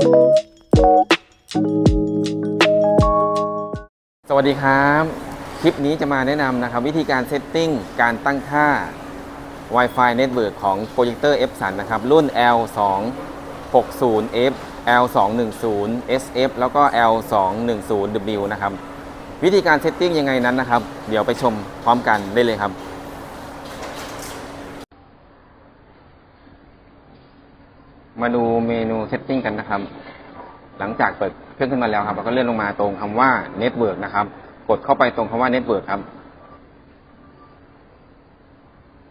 สวัสดีครับ คลิปนี้จะมาแนะนำนะครับ วิธีการเซตติ้งการตั้งค่า Wi-Fi Network ของโปรเจคเตอร์ F สันนะครับ รุ่น L260F L210SF แล้วก็ L210W นะครับ วิธีการเซตติ้งยังไงนั้นนะครับ เดี๋ยวไปชมพร้อมกันได้เลยครับ มาดูเมนูเซตติ้งกันนะครับ หลังจากเปิดเครื่องขึ้นมาแล้วครับเราก็เลื่อนลงมาตรงคำว่า Network นะครับ กดเข้าไปตรงคำว่า Network ครับ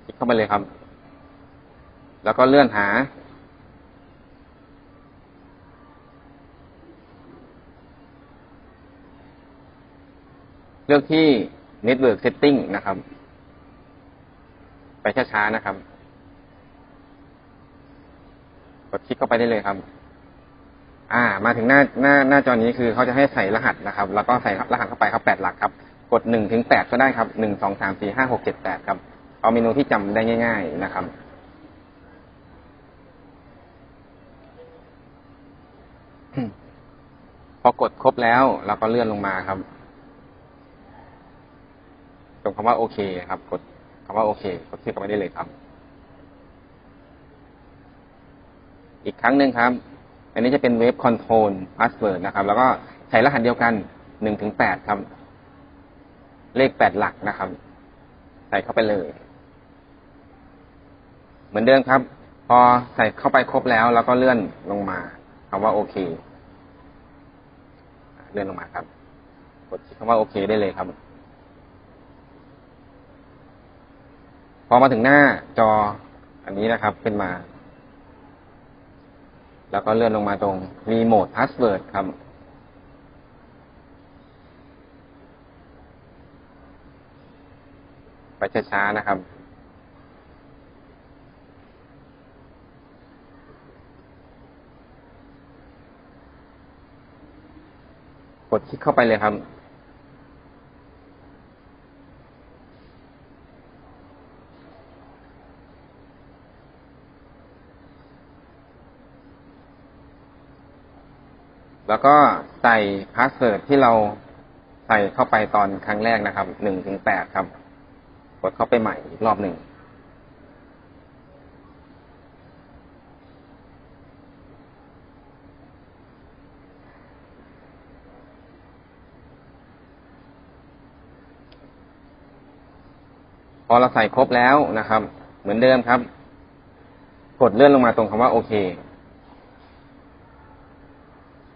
คลิกเข้าไปเลยครับ แล้วก็เลื่อนหา เลือกที่ Network Setting นะครับ ไปช้าๆนะครับ กดคลิกเข้าไปได้เลยครับ อ่า มาถึงหน้าหน้าหน้าจอนี้คือเขาจะให้ใส่รหัสนะครับ แล้วก็ใส่รหัสเข้าไปครับแปดหลักครับ กดหนึ่งถึงแปดก็ได้ครับหนึ่งสองสามสี่ห้าหกเจ็ดแปดครับ เอาเมนูที่จำได้ง่าย ๆนะครับพอกดครบแล้วเราก็เลื่อนลงมาครับตรงคำว่าโอเคครับ กดคำว่าโอเค กดคลิกเข้าไปได้เลยครับ อีกครั้งหนึ่งครับ อันนี้จะเป็นเว็บคอนโทรลพาสเวิร์ดนะครับ แล้วก็ใส่รหัสเดียวกันหนึ่งถึงแปดครับ เลขแปดหลักนะครับ ใส่เข้าไปเลย เหมือนเดิมครับ พอใส่เข้าไปครบแล้ว แล้วก็เลื่อนลงมาคำว่าโอเค เลื่อนลงมาครับ กดคำว่าโอเคได้เลยครับ พอมาถึงหน้าจออันนี้นะครับ ขึ้นมา แล้วก็เลื่อนลงมาตรงรีโมทพาสเวิร์ดครับ ไปช้าๆนะครับกดคลิกเข้าไปเลยครับ แล้วก็ใส่พาสเวิร์ดที่เราใส่เข้าไปตอนครั้งแรกนะครับ หนึ่งถึงแปดครับ กดเข้าไปใหม่อีกรอบหนึ่ง พอเราใส่ครบแล้วนะครับ เหมือนเดิมครับ กดเลื่อนลงมาตรงคำว่าโอเค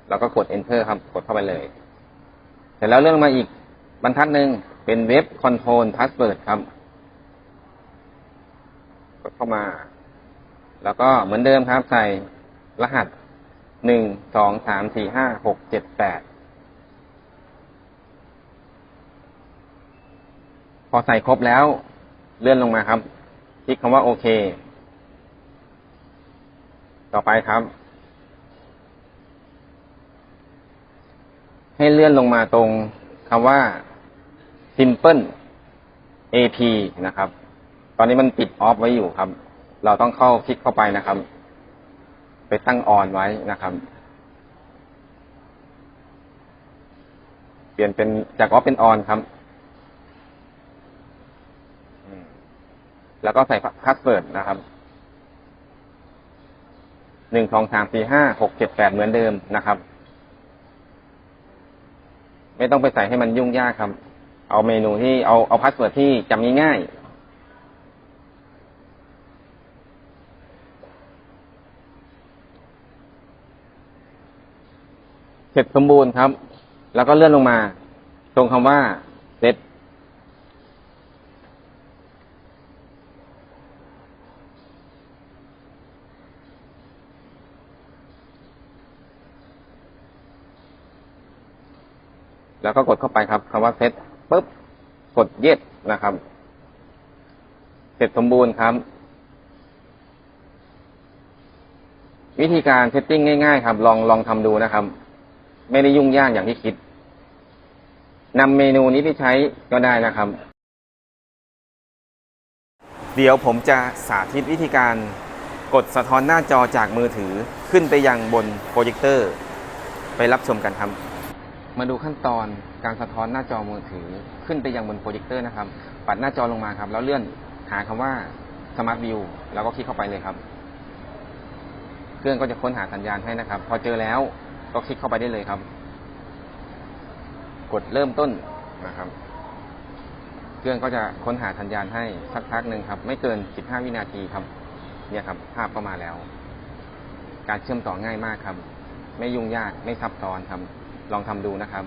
แล้วก็กด enter ครับกดเข้าไปเลย เสร็จแล้วเลื่อนลงมาอีกบรรทัดหนึ่งเป็นเว็บคอนโทรลพาสเวิร์ดครับ กดเข้ามา แล้วก็เหมือนเดิมครับ ใส่รหัสหนึ่งสองสามสี่ห้าหกเจ็ดแปดพอใส่ครบแล้ว เลื่อนลงมาครับ คลิกคำว่าโอเค ต่อไปครับ ให้เลื่อนลงมาตรงคำว่า simple ap นะครับ ตอนนี้มันปิดออฟไว้อยู่ครับ เราต้องเข้าคลิกเข้าไปนะครับ ไปตั้งออนไว้นะครับ เปลี่ยนเป็นจากออฟเป็นออนครับแล้วก็ใส่พาสเวิร์ดนะครับ หนึ่งสองสามสี่ห้าหกเจ็ดแปดเหมือนเดิมนะครับ ไม่ต้องไปใส่ให้มันยุ่งยากครับ เอาเมนูที่เอาเอาพาสเวิร์ดที่จำง่ายๆเสร็จสมบูรณ์ครับ แล้วก็เลื่อนลงมา ตรงคำว่าเซต แล้วก็กดเข้าไปครับคำว่าเซตปุ๊บกดเย็ดนะครับ เสร็จสมบูรณ์ครับ วิธีการเซตติ้งง่าย ๆ ครับ ลองลองทำดูนะครับ ไม่ได้ยุ่งยากอย่างที่คิดนำเมนูนี้ไปใช้ก็ได้นะครับ เดี๋ยวผมจะสาธิตวิธีการกดสะท้อนหน้าจอจากมือถือขึ้นไปยังบนโปรเจคเตอร์ ไปรับชมกันครับ มาดูขั้นตอนการสะท้อนหน้าจอมือถือขึ้นไปยังบนโปรเจคเตอร์นะครับ ปัดหน้าจอลงมาครับ แล้วเลื่อนหาคำว่า Smart View แล้วก็คลิกเข้าไปเลยครับ เครื่องก็จะค้นหาสัญญาณให้นะครับ พอเจอแล้วก็คลิกเข้าไปได้เลยครับ กดเริ่มต้นนะครับ เครื่องก็จะค้นหาสัญญาณให้สักพักหนึ่งครับ ไม่เกิน 15 วินาทีครับ เนี่ยครับ ภาพก็มาแล้ว การเชื่อมต่อง่ายมากครับ ไม่ยุ่งยากไม่ซับซ้อนครับ ลองทำดูนะครับ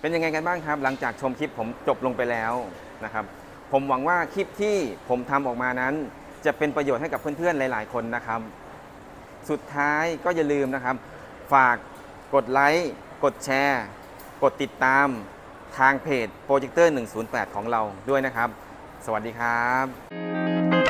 เป็นยังไงกันบ้างครับ หลังจากชมคลิปผมจบลงไปแล้วนะครับ ผมหวังว่าคลิปที่ผมทำออกมานั้น จะเป็นประโยชน์ให้กับเพื่อนๆหลาย ๆ คนนะครับ สุดท้ายก็อย่าลืมนะครับ ฝากกดไลค์กดแชร์ กดติดตามทางเพจ Projector 108 ของเราด้วยนะครับ สวัสดีครับ